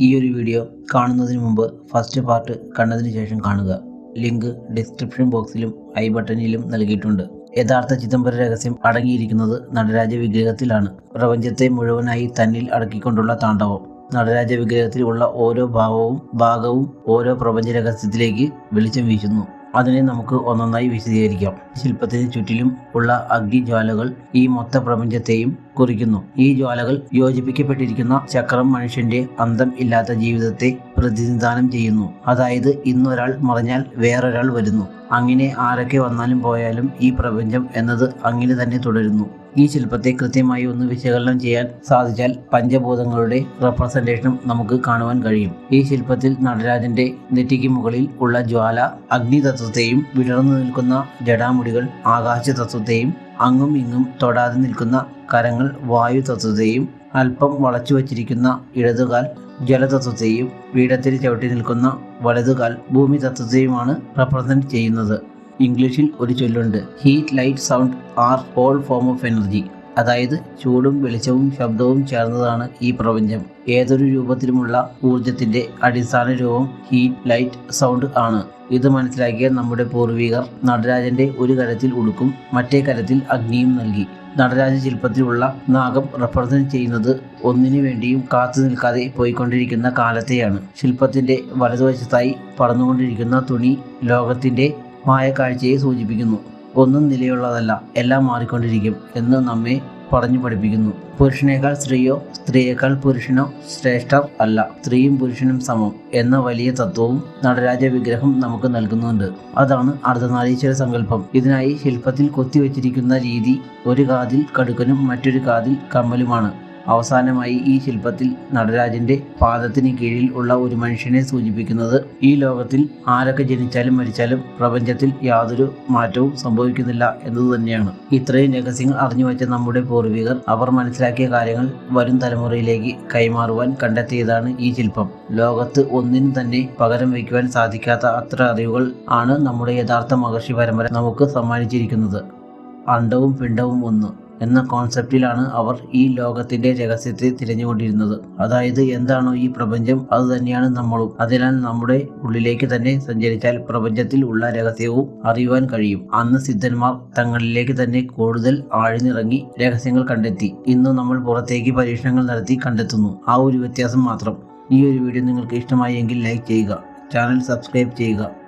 ഈ ഒരു വീഡിയോ കാണുന്നതിന് മുമ്പ് ഫസ്റ്റ് പാർട്ട് കണ്ടതിന് ശേഷം കാണുക. ലിങ്ക് ഡിസ്ക്രിപ്ഷൻ ബോക്സിലും ഐ ബട്ടണിലും നൽകിയിട്ടുണ്ട്. യഥാർത്ഥ ചിദംബര രഹസ്യം അടങ്ങിയിരിക്കുന്നത് നടരാജ വിഗ്രഹത്തിലാണ്. പ്രപഞ്ചത്തെ മുഴുവനായി തന്നിൽ അടക്കിക്കൊണ്ടുള്ള താണ്ഡവം. നടരാജ വിഗ്രഹത്തിലുള്ള ഓരോ ഭാവവും ഭാഗവും ഓരോ പ്രപഞ്ച രഹസ്യത്തിലേക്ക് വെളിച്ചം വീശുന്നു. അതിനെ നമുക്ക് ഒന്നൊന്നായി വിശദീകരിക്കാം. ശില്പത്തിന് ചുറ്റിലും ഉള്ള അഗ്നിജ്വാലകൾ ഈ മൊത്ത പ്രപഞ്ചത്തെയും കുറിക്കുന്നു. ഈ ജ്വാലകൾ യോജിപ്പിക്കപ്പെട്ടിരിക്കുന്ന ചക്രം മനുഷ്യന്റെ അന്തം ഇല്ലാത്ത ജീവിതത്തെ പ്രതിനിധാനം ചെയ്യുന്നു. അതായത് ഇന്നൊരാൾ മറഞ്ഞാൽ വേറൊരാൾ വരുന്നു. അങ്ങനെ ആരൊക്കെ വന്നാലും പോയാലും ഈ പ്രപഞ്ചം എന്നത് അങ്ങനെ തന്നെ തുടരുന്നു. ഈ ശില്പത്തെ കൃത്യമായി ഒന്ന് വിശകലനം ചെയ്യാൻ സാധിച്ചാൽ പഞ്ചഭൂതങ്ങളുടെ റെപ്രസെന്റേഷനും നമുക്ക് കാണുവാൻ കഴിയും. ഈ ശില്പത്തിൽ നടരാജന്റെ നെറ്റിക്ക് മുകളിൽ ഉള്ള ജ്വാല അഗ്നിതത്വത്തെയും വിടർന്നു നിൽക്കുന്ന ജടാമുടികൾ ആകാശതത്വത്തെയും അങ്ങും ഇങ്ങും തൊടാതെ നിൽക്കുന്ന കരങ്ങൾ വായു തത്വത്തെയും അല്പം വളച്ചു വച്ചിരിക്കുന്ന ഇടതുകാൽ ജലതത്വത്തെയും പീഠത്തിൽ ചവിട്ടി നിൽക്കുന്ന വലതുകാൽ ഭൂമി തത്വത്തെയുമാണ് റെപ്രസെന്റ് ചെയ്യുന്നത്. ഇംഗ്ലീഷിൽ ഒരു ചൊല്ലുണ്ട്. Heat light sound are all form of energy അതായത് ചൂടും വെളിച്ചവും ശബ്ദവും ചേർന്നതാണ് ഈ പ്രപഞ്ചം. ഏതൊരു രൂപത്തിലുമുള്ള ഊർജത്തിന്റെ അടിസ്ഥാന രൂപം ഹീറ്റ് ലൈറ്റ് സൗണ്ട് ആണ്. ഇത് മനസ്സിലാക്കിയ നമ്മുടെ പൂർവികർ നടരാജന്റെ ഒരു കരത്തിൽ ഉടുക്കും മറ്റേ കരത്തിൽ അഗ്നിയും നൽകി. നടരാജ ശില്പത്തിലുള്ള നാഗം റെപ്രസെന്റ് ചെയ്യുന്നത് ഒന്നിനു വേണ്ടിയും കാത്തു നിൽക്കാതെ പോയിക്കൊണ്ടിരിക്കുന്ന കാലത്തെയാണ്. ശില്പത്തിന്റെ വലതുവശത്തായി പറന്നുകൊണ്ടിരിക്കുന്ന തുണി ലോകത്തിന്റെ മായക്കാഴ്ചയെ സൂചിപ്പിക്കുന്നു. ഒന്നും നിലയുള്ളതല്ല എല്ലാം മാറിക്കൊണ്ടിരിക്കും എന്ന് നമ്മെ പറഞ്ഞു പഠിപ്പിക്കുന്നു. പുരുഷനേക്കാൾ സ്ത്രീയോ സ്ത്രീയേക്കാൾ പുരുഷനോ ശ്രേഷ്ഠർ അല്ല. സ്ത്രീയും പുരുഷനും സമം എന്ന വലിയ തത്വവും നടരാജ വിഗ്രഹം നമുക്ക് നൽകുന്നുണ്ട്. അതാണ് അർദ്ധനാരീശ്വര സങ്കല്പം. ഇതിനായി ശില്പത്തിൽ കൊത്തിവെച്ചിരിക്കുന്ന രീതി ഒരു കാതിൽ കടുക്കനും മറ്റൊരു കാതിൽ കമ്മലുമാണ്. അവസാനമായി ഈ ശില്പത്തിൽ നടരാജന്റെ പാദത്തിന് കീഴിൽ ഉള്ള ഒരു മനുഷ്യനെ സൂചിപ്പിക്കുന്നത് ഈ ലോകത്തിൽ ആരൊക്കെ ജനിച്ചാലും മരിച്ചാലും പ്രപഞ്ചത്തിൽ യാതൊരു മാറ്റവും സംഭവിക്കുന്നില്ല എന്നത് തന്നെയാണ്. ഇത്രയും രഹസ്യങ്ങൾ അറിഞ്ഞു വെച്ച നമ്മുടെ പൂർവികർ അവർ മനസ്സിലാക്കിയ കാര്യങ്ങൾ വരും തലമുറയിലേക്ക് കൈമാറുവാൻ കണ്ടെത്തിയതാണ് ഈ ശില്പം. ലോകത്ത് ഒന്നിനും തന്നെ പകരം വയ്ക്കുവാൻ സാധിക്കാത്ത അത്ര അറിവുകൾ ആണ് നമ്മുടെ യഥാർത്ഥ മഹർഷി പരമ്പര നമുക്ക് സമ്മാനിച്ചിരിക്കുന്നത്. അണ്ടവും പിണ്ടവും ഒന്ന്. എന്ന കോൺസെപ്റ്റിലാണ് അവർ ഈ ലോകത്തിന്റെ രഹസ്യത്തെ തിരഞ്ഞുകൊണ്ടിരുന്നത്. അതായത് എന്താണോ ഈ പ്രപഞ്ചം അത് തന്നെയാണ് നമ്മളും. അതിനാൽ നമ്മുടെ ഉള്ളിലേക്ക് തന്നെ സഞ്ചരിച്ചാൽ പ്രപഞ്ചത്തിൽ ഉള്ള രഹസ്യവും അറിയുവാൻ കഴിയും. അന്ന് സിദ്ധന്മാർ തങ്ങളിലേക്ക് തന്നെ കൂടുതൽ ആഴ്ന്നിറങ്ങി രഹസ്യങ്ങൾ കണ്ടെത്തി. ഇന്ന് നമ്മൾ പുറത്തേക്ക് പരീക്ഷണങ്ങൾ നടത്തി കണ്ടെത്തുന്നു. ആ ഒരു വ്യത്യാസം മാത്രം. ഈ ഒരു വീഡിയോ നിങ്ങൾക്ക് ഇഷ്ടമായി എങ്കിൽ ലൈക്ക് ചെയ്യുക ചാനൽ സബ്സ്ക്രൈബ് ചെയ്യുക.